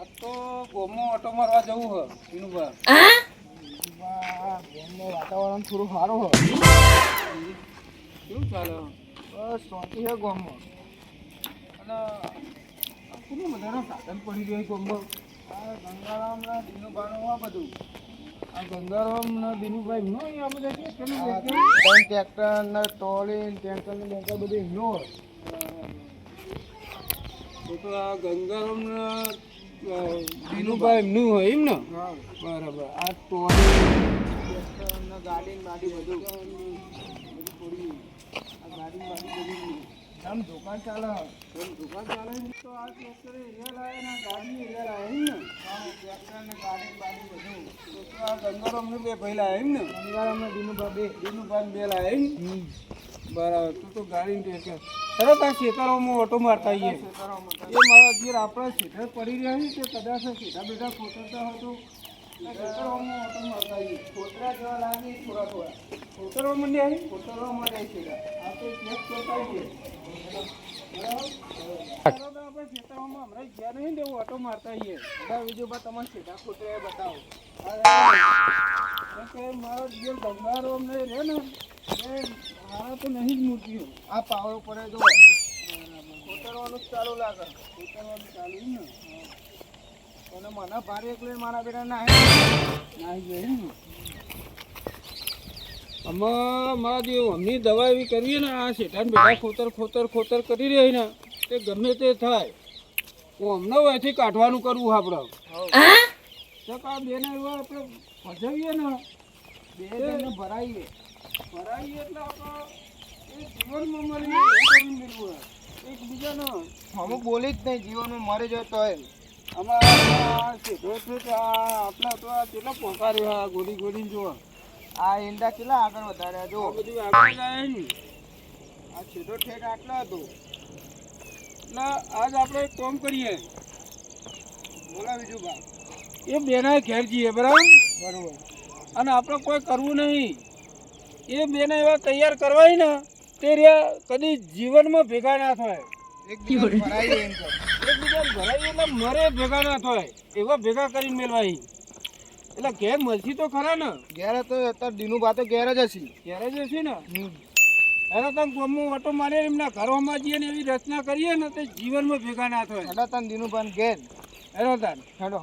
આ તો ગોમો ઓટો મારવા જવું હે વિનુભા ગોમનું વાતાવરણ થોડું સારું હોય કેવું ચાલે? બસ શાંતિ હે ગામમાં અને કોનું બધાના સાધન પડી ગયું ગોમમાં આ ગંગારામના દિનુભાનું આ બધું. આ ગંગારામના દિનુભાઈ નો આ બધા કે કેમ આ કે ત્રણ ટ્રેક્ટર ને ટ્રોલી ટેન્કર ને બેન્કર બધું હોય. તો આ ગંગારામના દિનુભાઈ એમનું હોય એમ ને? હા. બરાબર. આ ને ગાડી બાડી બધું આમ દુકાન ચાલે એમ દુકાન ચાલે? તો આ ટ્રેક્ટર એરિયા લાવે ને આ ગાડી એરિયા લાવે એમ ને? હા ટ્રેક્ટર ને ગાડી બાડી બધું. તો તો આ ગંગારામને બે ભાઈ લાવે એમ ને? ગંગારામ ને દિનુભા બે. દિનુભાઈ બે લાવે એમ? બરાબર. તું તો ગાડી તરત આ ખેતરોમાં ઓટો મારતા આવીએ. એ મારા જે આપણા ખેતર પડી રહ્યા છે તે કદાચ સીધા બેઠા ખોતરતા હતો ખેતરોમાં ઓટો મારતા આવીએ. ખોતરા જેવા લાગે થોડા થોડા. ખેતરોમાં નહીં આવી રહે છે આ તો આપણે ખેતરોમાં હમણાં ગયા ને ઓટો મારતા આવીએ. બધા બા તમારે સીધા ખોતરા બતાવો. મારો જે બંગારો અમને રહે મારા તો નહીં જ મૂક્યું. આ પાવર પડે જો ખોતરવાનું જ ચાલુ લાગે. ખોતરવાનું ચાલુ ને અને મને ભારે એકલે મારા બેટા ના નાહી ગયો ને. આમાં મારા જે અમની દવા એવી કરીએ ને આ શેઠાને બેઠા ખોતર ખોતર ખોતર કરી રહી ને તે ગમે તે થાય. હું અમને અહીંથી કાઢવાનું કરવું આપણે. તો આ બેને એવા આપણે ભજાવીએ ને બે ભરાઈએ. ભરાઈએ એટલે આપણે જીવનમાં એવું કરી મેળવું એકબીજાનો અમુક બોલી જ નહીં જીવનમાં મરી જાય તોય અમારા સીધો છે આ આપણા તો આ કેટલા પોકાર્યો આ ગોળી ગોળી જોવા. આ ઈંડા કેટલા આગળ વધાર્યા જો. બધું આગળ જાય ને આ સીધો ઠેઠ આટલો હતો. એટલે આજ આપણે એક કામ કરીએ. બોલા બીજું બા. એ બેના ઘેર જઈએ બરાબર? બરોબર. અને આપણે કોઈ કરવું નહીં. એ બેને એવા તૈયાર કરવાય ને તે રહ્યા કદી જીવનમાં ભેગા ના થાય. એકબીજા ભરાય એટલે મરે ભેગા ના થાય. એવા ભેગા કરીને મેળવાય એટલે ઘેર મળશી તો ખરા ને? ઘેર તો અત્યારે દીનું ભાતો ઘેર જ હશે. ઘેર જ હશે ને? એને તમે ગમું ઓટો મારે એમના ઘરોમાં જઈએ ને એવી રચના કરીએ ને તે જીવનમાં ભેગા ના થાય. એટલે તને દીનું ભાન ઘેર. હેરો તાર હેડો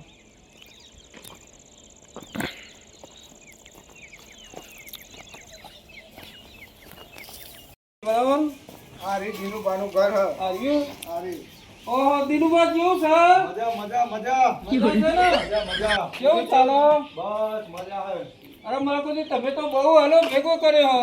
બરાબર આ દિનુબાનું ઘર હ. આવ્યું ઓહો દિનુબા કેવું છે? મજા મજા મજા. મજા છે ને? મજા મજા કેવું ચાલો? બસ મજા હે. અરે મારા કોઈ તમે તો બહુ હલો ભેગો કર્યો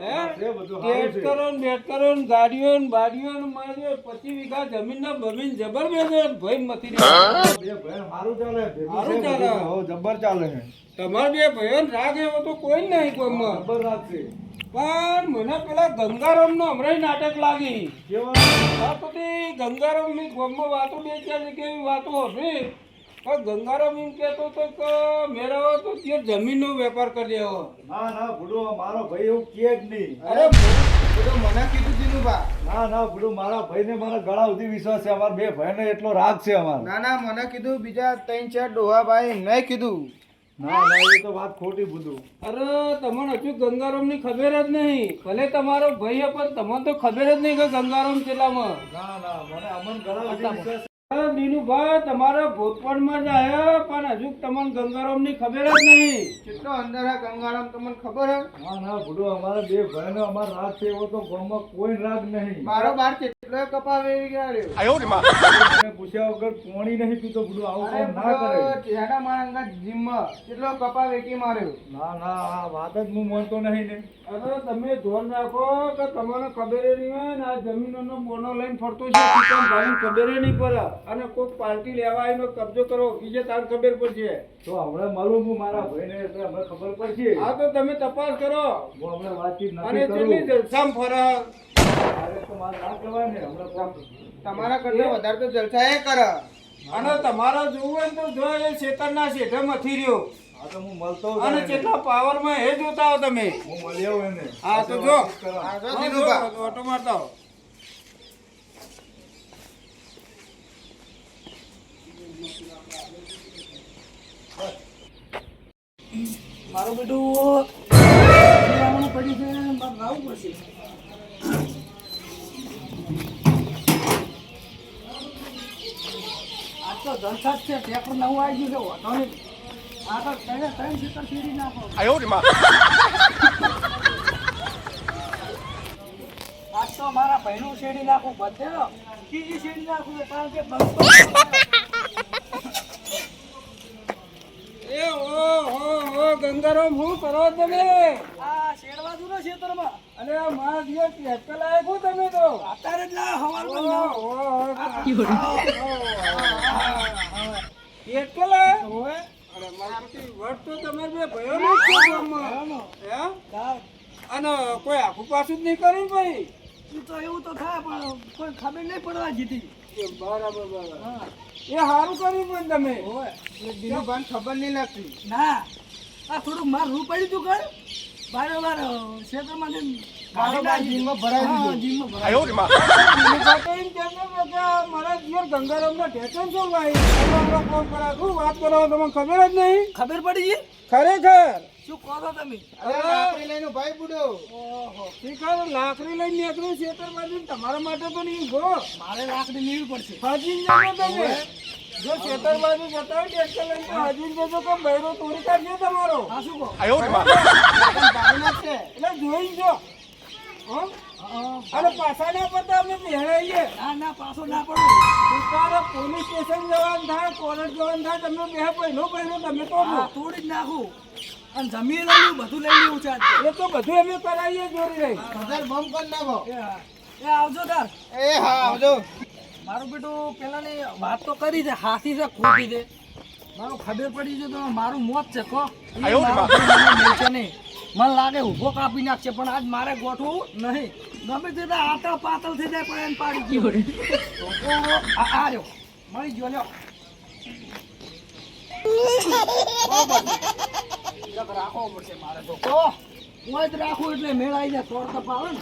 હે. છે ટેટ કરો ને બેટ કરો ને ગાડીઓ ને બાડીઓ ને મારીઓ પચીસ વીઘા જમીન ના બમીન જબર બેસે ભય મથી. સારું ચાલે સારું ચાલે. જબર ચાલે. તમારે બે ભાઈઓ ને રાગ એવો તો કોઈ નહીં કોઈ જબર રાગ રાખશે પણ મને પેલા ગંગારામ નો હમણાં નાટક લાગી. કેવા આ બધી ગંગારામની ગામમાં વાતો બે ચાર જગ્યાએ વાતો હશે? પણ ગંગારામ એમ કહેતો તો કે મેળવો તો તે જમીનનો વેપાર કરી દેવો ના ના ભૂડો મારો ભાઈ એવું કે જ નહીં. અરે તો મને કીધું દીનું બા. ના ના ભૂડો મારા ભાઈને મારા ગળા સુધી વિશ્વાસ છે. અમારા બે ભાઈને એટલો રાગ છે અમારો. ના ના મને કીધું બીજા ત્રણ ચાર ડોહા ભાઈ મેં કીધું. ના ના એ તો વાત ખોટી ભૂડું અરે તમને હજુ ગંગારામની ખબર જ નહીં. ભલે તમારો ભાઈ હે પણ તમને તો ખબર જ નહીં કે ગંગારામ કેટલામાં ના ના મને અમન અરે દીનુભાઈ તમારા ભોતપણમાં જ આયા પણ હજુ તમને ગંગારામની ખબર જ નહીં. કેટલો અંદર આ ગંગારામ તમને ખબર હે ના ના ભૂડો અમારા બે ભાઈનો અમારો રાગ છે એવો તો ગામમાં કોઈ રાગ નહીં. મારો બાર કેટલો કપા વેરી ગયા મને પૂછ્યા વગર પોણી નહીં પીતો ભૂડો આવું કામ ના કરે? ચેડા જીમમાં કેટલો કપા વેકી માર્યો? ના ના આ વાત જ હું માનતો નહીં ને. અરે તમે ધોન રાખો કે તમને ખબર નહીં હોય ને આ જમીનોનો બોનો લઈને ફરતો છે કિસાન ભાઈ ખબર નહીં પડે અને કોઈક પાર્ટી લેવા આવીને કબજો કરો બીજે તાર ખબર પડશે. તો હમણાં મળું હું મારા ભાઈને એટલે હમણાં ખબર પડશે. આ તો તમે તપાસ કરો. હું હમણાં વાતચીત અને નથી કેટલી કરું. જલસામ ફરે? અરે તો તમારા કરતા વધારે તો જલસા એ કરે. અને તમારે જોવું હોય તો જો એ શેતરના શેઠે મથી રહ્યો. આ તો હું મળતો અને કેટલા પાવરમાં એ જોતા હો તમે. હું મળી એને હા તો જો. ઓટો મારતા હો. મારું બેટું પડ્યું છે લાવવું પડશે. તો જલસા જ છે પેપર નવું આવી ગયું છે વાંધો નહીં. આ તો ત્રણે ત્રણ સીટર ફેરી નાખો. આજ તો મારા ભાઈનું શેડી નાખું બધે શેડી નાખું છે કારણ કે બંકો એ ઓ હો હો ગંગારામ કરો તમે? આ શેડવા દૂર ખેતરમાં અને આ મારા દિવસ ટ્રેક્ટર લાયક તમે તો? અત્યારે જ ના હવાર ઓ, ના ટ્રેક્ટર લાયક? અરે મારાથી પતિ તો તમારે બે ભયો જ છે ગામમાં. હે? અને કોઈ આખું પાછું જ નહીં કર્યું ભાઈ? ઈ તો એવું તો થાય પણ કોઈ ખબર નહીં પડવા જીતી. એ બરાબર બરાબર. એ સારું કર્યું પણ તમે. દિનુભાઈ ખબર નહીં લાગતી. ના. આ થોડુંક માર રૂ પડ્યું તું કર. બારોબાર ક્ષેત્રમાં ભાઈ. ખબર જ નહીં. ખબર પડી ગઈ ખરેખર? શું કહો છો તમે? ઓહો શીખર લાકડી લઈને નીકળ્યું ખેતર બાજુ તમારા માટે તો નહીં ગો મારે લાકડી લેવી પડશે. હાજી તમે. જો ખેતર બાજુ જતા હોય ટ્રેક્ટર લઈને તો હાજી જજો કે બૈરો તોડી કાઢજો તમારો. હા શું કહો? એટલે જોઈ જો. હો? અને પાછા ના પડતા અમે બેહાઈએ ના ના પાછો ના પડો. તારે પોલીસ સ્ટેશન જવાનું થાય કોલેજ જવાનું થાય તમે બે પહેલો પહેલો તમે તો તોડી જ નાખું. અને જમીન લઈ બધું લઈ લેવું છે એ તો બધું અમે કરાવીએ જોડી રહી. પણ નાખો. એ આવજો તાર. એ હા આવજો. મારું બેટું પેલાની વાત તો કરી છે હાથી છે ખોટી છે. મારું ખબર પડી છે તો મારું મોત છે કો. ઈ મારો ભાઈ મને મેલશે નહીં. મને લાગે ઊભો કાપી નાખશે પણ આજ મારે ગોઠવું નહીં. ગમે તે આતળ પાતળ થઈ જાય પણ એને પાડી ગયો. તો આ રહ્યો. મળી ગયો લ્યો. રાખવો પડશે મારે તો. કોઈ જ રાખવું એટલે મેળાઈ જાય કપાવે ને.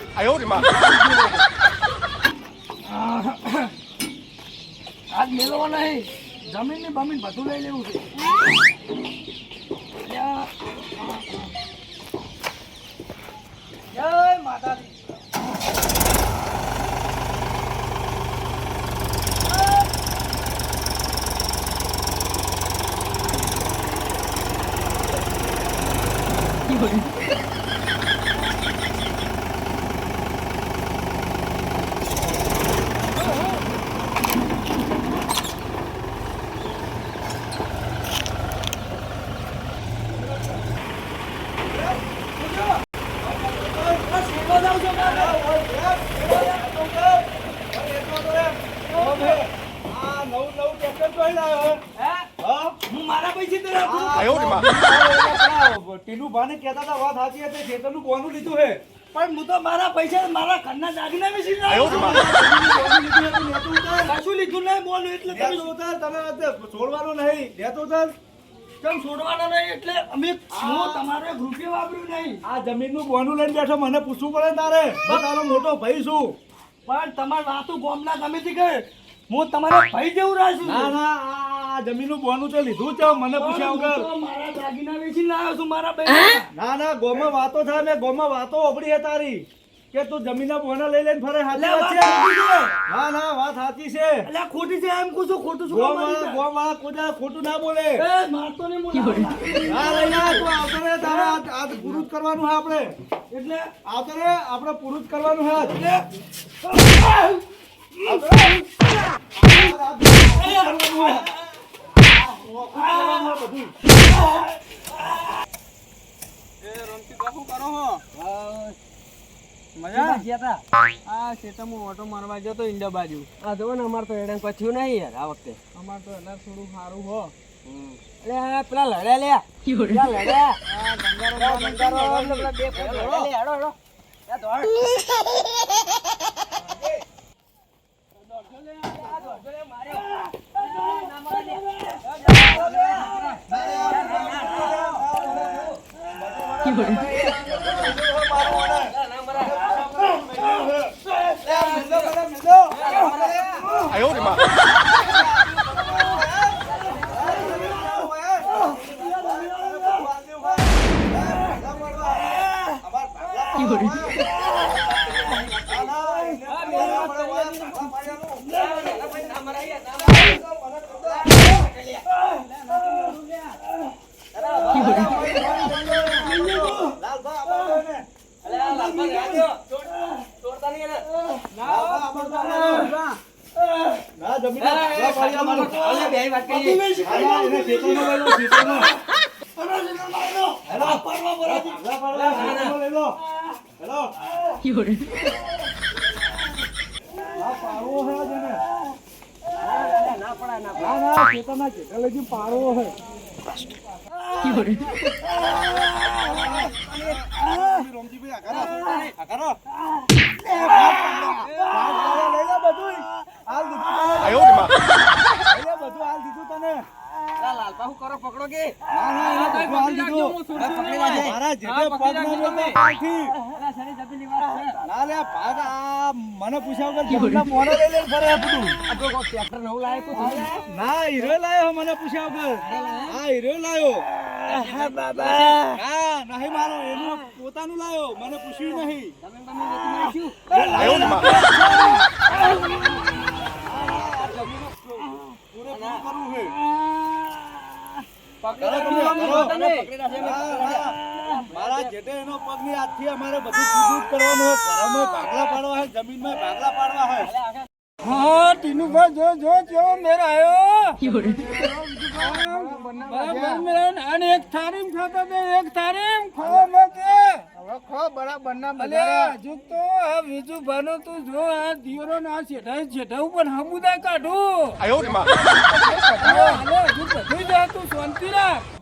આજ મેળવો નહીં. જમીન ને બમીન બધું લઈ લેવું છે યા. જય માતાજી શેરવા જાઉં છું મારે. હે? હું મારા પૈસે તો રાખું. ટીનુ ભાને કહેતા હતા વાત સાચી હતી ખેતરનું કોનું લીધું હે પણ હું તો મારા પૈસા મારા ઘરના દાગીના વેચીને લાવ્યો કશું લીધું નહીં બોલું એટલે તમે ઉતાર, તમે અત્યારે નહીં. લેતો ઉતાર. કેમ છોડવાના નહીં? એટલે અમે હું તમારે રૂપિયો વાપર્યું નહીં. આ જમીનનું બોનું લઈને બેઠો મને પૂછવું પડે તારે. હું તારો મોટો ભાઈ છું. પણ તમારી વાતો ગોમના ગમે તે કહે. હું તમારા ભાઈ જેવું રાખું છું. ના ના આ જમીનનું બોનું તો લીધું છે મને પૂછ્યા વગર. મારા દાગીના વેચીને લાવ્યો છું મારા ભાઈ ના ના ગોમાં વાતો થાય ને ગોમાં વાતો ઓબળી હે તારી. કે તું જમીનના બોના લઈ લઈને ફરે એટલે વાત છે? છે. ના ના વાત સાચી છે. એટલે ખોટી છે એમ કહું છું ખોટું કામ ગોમાં ગોમાં કોઈ ખોટું ના બોલે. છે? એ મારતો નહીં હું લાવું. ના લઈ જા તું આવતો રે તારે આ આ પૂરું કરવાનું છે આપણે. એટલે આવતો રે આપણે પૂરું કરવાનું છે આજ. મજા ગયા આ ખેતરમાં ઓટો મારવા જતો ઈંડા બાજુ. આ જો ને અમારે તો એડે કચ્યું નહીં યાર આ વખતે. અમારે તો એટલે થોડું સારું હો અરે પેલા લડ્યા લે પેલા લડ્યા ગંગારો એટલે પેલા બે લડ્યા લે હેડો. 哎呦我的妈！有人。એને. ના, ના, ખેતરના ખેતર લઈ જઈને પાડવો છે. રોમજીભાઈ, આ કરો. પકડો તને. ના, હાલ દીધું. મારા જેટલે પગ ના જોતો ના લે, ભાગ આ મને પૂછ્યા વગર જમના મોઢે લઈ લઈને ફરે આ બધું. ના, હીરો લાયો મને પૂછ્યા વગર. હા, હીરો લાયો. હા, નહીં મારો, એનું પોતાનું લાયો. મને પૂછ્યું નહીં. મારા જેઠે એનો આજથી અમારે બધું પૂરું કરવાનું હોય. ઘરમાં ભાગલા પાડવા હોય જમીનમાં ભાગલા પાડવા હોય. હા ટીનુભાઈ જો જો જો મેર આવ્યો બરાબર મેર અને એક થારીમ ખાતો એક થારીમ ખો ના અલ્યા હજુ તો બીજું ભાનો તું જો આ દિયોરો ના શેઠા શેઠા ઉપર હમુદા કાઢું. હાલે હજુ બધું જ તું શાંતિ રાખ.